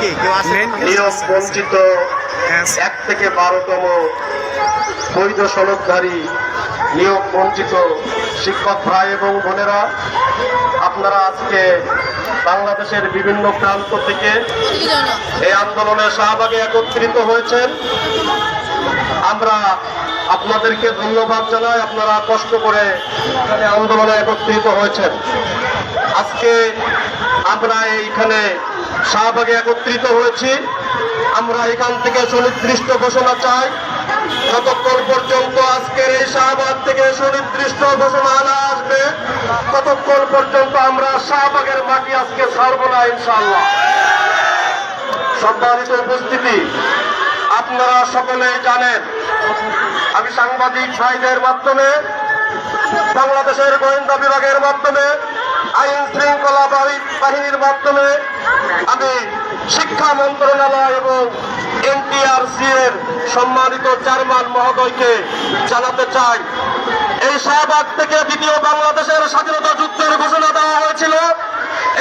নিয়োগ বঞ্চিত এক থেকে বারোতম বৈধ সনদধারী নিয়োগ বঞ্চিত শিক্ষক ভাই এবং বোনেরা আপনারা আজকে বাংলাদেশের বিভিন্ন প্রান্ত থেকে এই আন্দোলনে শাহবাগে একত্রিত হয়েছেন। আমরা আপনাদেরকে ধন্যবাদ জানাই আপনারা কষ্ট করে এখানে আন্দোলনে একত্রিত হয়েছেন। আজকে আমরা এইখানে শাহবাগে একত্রিত হয়েছি। আমরা এখান থেকে সুনির্দিষ্ট ঘোষণা চাই। যতক্ষণ পর্যন্ত আজকের এই শাহবাগ থেকে সুনির্দিষ্ট ঘোষণা না আসবে, ততক্ষণ পর্যন্ত আমরা শাহবাগের মাটি আজকে ছাড়বো না ইনশাল্লাহ সম্মানিত উপস্থিতি, আপনারা সকলেই জানেন, আমি সাংবাদিক ভাইদের মাধ্যমে, বাংলাদেশের গোয়েন্দা বিভাগের মাধ্যমে আইন শৃঙ্খলা বাহি- বাহিনীর মাধ্যমে আমি শিক্ষা মন্ত্রণালয় এবং এনটিআরসি এর সম্মানিত চেয়ারম্যান মহোদয়কে জানাতে চাই। এই শাহবাগ থেকে দ্বিতীয় বাংলাদেশের স্বাধীনতা যুদ্ধের ঘোষণা দেওয়া হয়েছিল।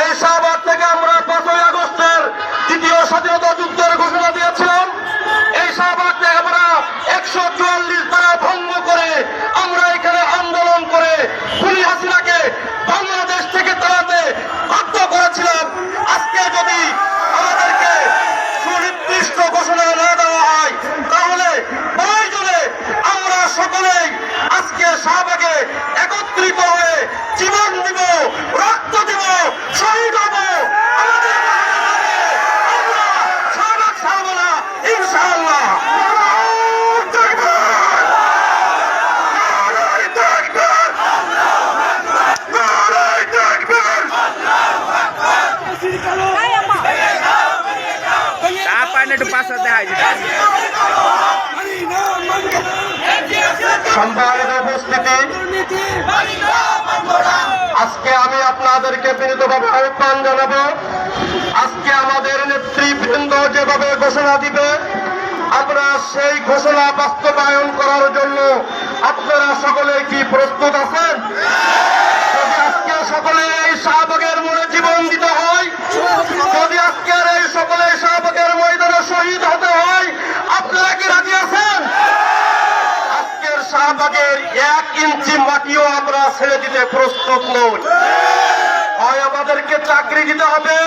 এই শাহবাগ থেকে আমরা পাঁচই আগস্টের দ্বিতীয় স্বাধীনতা যুদ্ধের ঘোষণা দিয়েছিলাম এই শাহবাগ থেকে আমরা একশো চুয়াল্লিশ ধারা ভঙ্গ করে আমরা এখানে আন্দোলন করে খুনি হাসিনাকে বাংলাদেশ থেকে তাড়াতে বাধ্য করেছিলাম আজকে যদি আমাদেরকে সুনির্দিষ্ট ঘোষণা না দেওয়া হয় তাহলে প্রয়োজনে আমরা সকলেই আজকে শাহবাগে একত্রিত হয়ে জীবন দিব রক্ত দিব শহীদ হব। আমাদের পাশে দেখা যায় সম্মানিত উপস্থিতি। আজকে আমি আপনাদেরকে বিনীতভাবে আহ্বান জানাব। আজকে আমাদের নেতৃবৃন্দ যেভাবে ঘোষণা দিবে, আমরা সেই ঘোষণা বাস্তবায়ন করার জন্য আপনারা সকলে কি প্রস্তুত আছেন যদি আজকে সকলে এই শাহবাগের মনে জীবন দিতে হয় যদি আজকের এই সকলে শাহবাগের ময়দানে শহীদ হতে হয় আপনারা কি রাজি আছেন আজকের এক ইঞ্চি মাটিও আমরা ছেড়ে দিতে প্রস্তুত নই। হয় আমাদেরকে চাকরি দিতে হবে,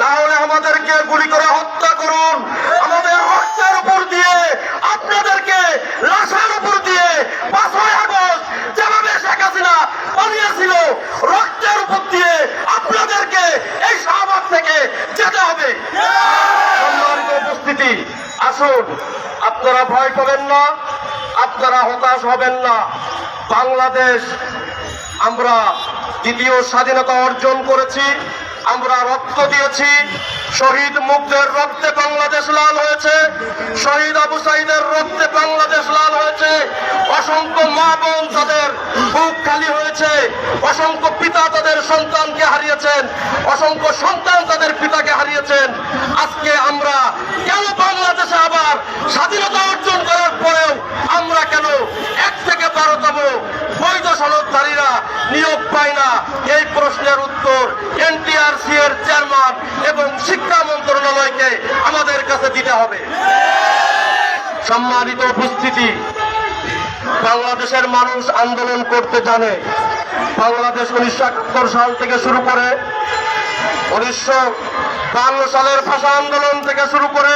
না হলে আমাদেরকে গুলি করে হত্যা করুন। আমাদের রক্তের উপর দিয়ে, আপনাদেরকে লাশের উপর দিয়ে পাঁচই আগস্ট যেভাবে শেখ হাসিনা পালিয়েছিল রক্তের উপর দিয়ে আপনাদেরকে এই শাহবাগ থেকে যেতে হবে। সম্মানিত উপস্থিতি, আসুন, আপনারা ভয় পাবেন না। আপনারা হতাশ হবেন না। বাংলাদেশ আমরা দ্বিতীয় স্বাধীনতা অর্জন করেছি। আমরা রক্ত দিয়েছি। শহীদ মুগ্ধের রক্তে বাংলাদেশ লাল হয়েছে। শহীদ আবু সাইদের রক্তে বাংলাদেশ লাল হয়েছে। অসংখ্য মা বোন তাদের বুক খালি হয়েছে। অসংখ্য পিতা তাদের সন্তানকে হারিয়েছেন। অসংখ্য সন্তান তাদের পিতাকে হারিয়েছেন। আজকে আমরা কেন বাংলাদেশে আবার স্বাধীনতা অর্জন করার পরেও আমরা কেন এক থেকে বারোতম বৈধ সনদধারীরা নিয়োগ পায় না। এই প্রশ্নের উত্তর এনটিআরসি এর চেয়ারম্যান এবং শিক্ষা মন্ত্রণালয়কে আমাদের কাছে দিতে হবে। সম্মানিত উপস্থিতি, বাংলাদেশের মানুষ আন্দোলন করতে জানে। বাংলাদেশ উনিশশো একাত্তর সাল থেকে শুরু করে উনিশশো বান্ন সালের ভাষা আন্দোলন থেকে শুরু করে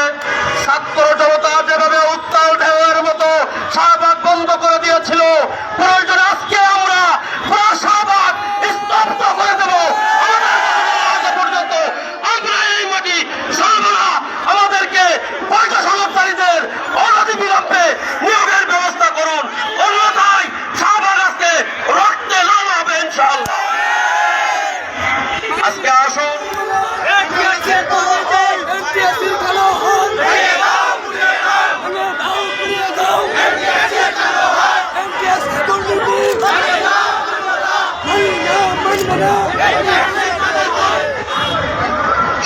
ছাত্র জনতা যেভাবে উত্তাল ঢেউয়ের মতো শাহবাগ বন্ধ করে দিয়েছিল, প্রয়োজনে আজকে আমরা পুরো শাহবাগ স্তব্ধ করে দেব আমাদের আজ পর্যন্ত আমরা এই মাটি ছাড়বো না আমাদেরকে পয়সা সনদকারীদের অনতি বিলম্বে নিয়োগের ব্যবস্থা করুন অন্যথায় শাহবাগ আজকে রক্তে লাল হবে ইনশাআল্লাহ আজকে আসুন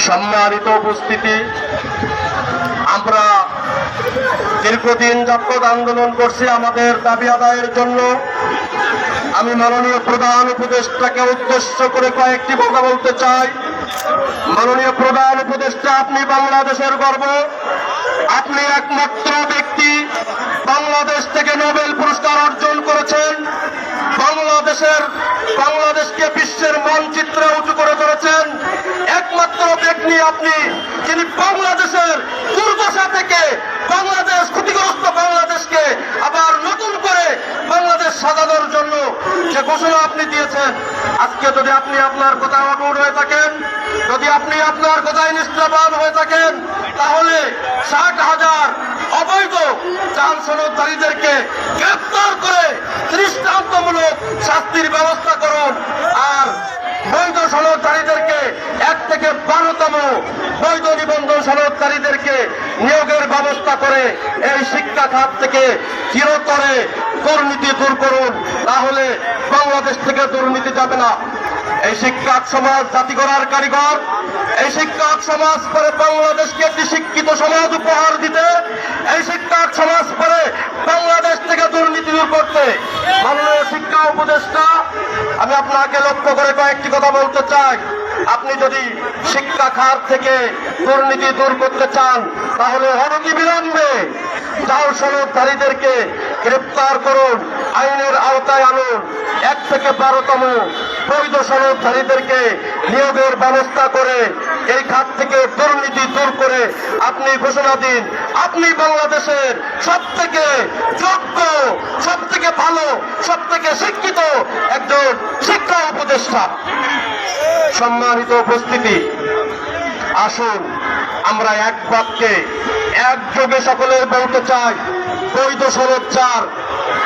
সম্মানিত উপস্থিতি। আমরা দীর্ঘদিন যাবৎ আন্দোলন করছি আমাদের দাবি আদায়ের জন্য। আমি মাননীয় প্রধান উপদেষ্টাকে উদ্দেশ্য করে কয়েকটি কথা বলতে চাই। মাননীয় প্রধান উপদেষ্টা, আপনি বাংলাদেশের গর্ব। আপনি একমাত্র ব্যক্তি বাংলাদেশ থেকে নোবেল পুরস্কার অর্জন করেছেন। বাংলাদেশের, বাংলাদেশকে বিশ্বের মানচিত্রে উঁচু করে ধরেছেন একমাত্র ব্যক্তি আপনি, যিনি বাংলাদেশের দুর্দশা থেকে বাংলাদেশ, ক্ষতিগ্রস্ত বাংলাদেশকে আবার নতুন করে বাংলাদেশ সাজানোর জন্য যে ঘোষণা আপনি দিয়েছেন আজকে যদি আপনি আপনার কথা অটুট হয়ে থাকেন, যদি আপনি আপনার কোথায় নিষ্ঠাবান হয়ে থাকেন, তাহলে ষাট হাজার অবৈধ চাল সনদধারীদেরকে গ্রেপ্তার করে দৃষ্টান্তমূলক শাস্তির ব্যবস্থা করুন। আর বৈধ সনদধারীদেরকে এক থেকে বারোতম বৈধ নিবন্ধন সনদকারীদেরকে নিয়োগের ব্যবস্থা করে এই শিক্ষা খাত থেকে চিরতরে দুর্নীতি দূর করুন। তাহলে বাংলাদেশ থেকে দুর্নীতি যাবে না। এই শিক্ষক সমাজ জাতি গড়ার কারিগর, এই শিক্ষক সমাজ পরে বাংলাদেশকে একটি শিক্ষিত সমাজ উপহার দিতে, এই শিক্ষক সমাজ পরে বাংলাদেশ থেকে দুর্নীতি দূর করতে। শিক্ষা উপদেষ্টা, আমি আপনাকে লক্ষ্য করে কয়েকটি কথা বলতে চাই। আপনি যদি শিক্ষা খাত থেকে দুর্নীতি দূর করতে চান, তাহলে অনতি বিলম্বে। যাও সনদধারীদেরকে গ্রেপ্তার করুন। আইনের আওতায় আনুন। এক থেকে বারোতম বৈধ সনদধারীদেরকে নিয়োগের ব্যবস্থা করে এই খাত থেকে দুর্নীতি দূর করে আপনি ঘোষণা দিন। আপনি বাংলাদেশের সব থেকে যোগ্য সব থেকে ভালো সব থেকে শিক্ষিত একজন শিক্ষা উপদেষ্টা। সম্মানিত উপস্থিতি, আসুন, আমরা এক বাক্যে একযোগে সকলে বলতে চাই, বৈধ সনদ চার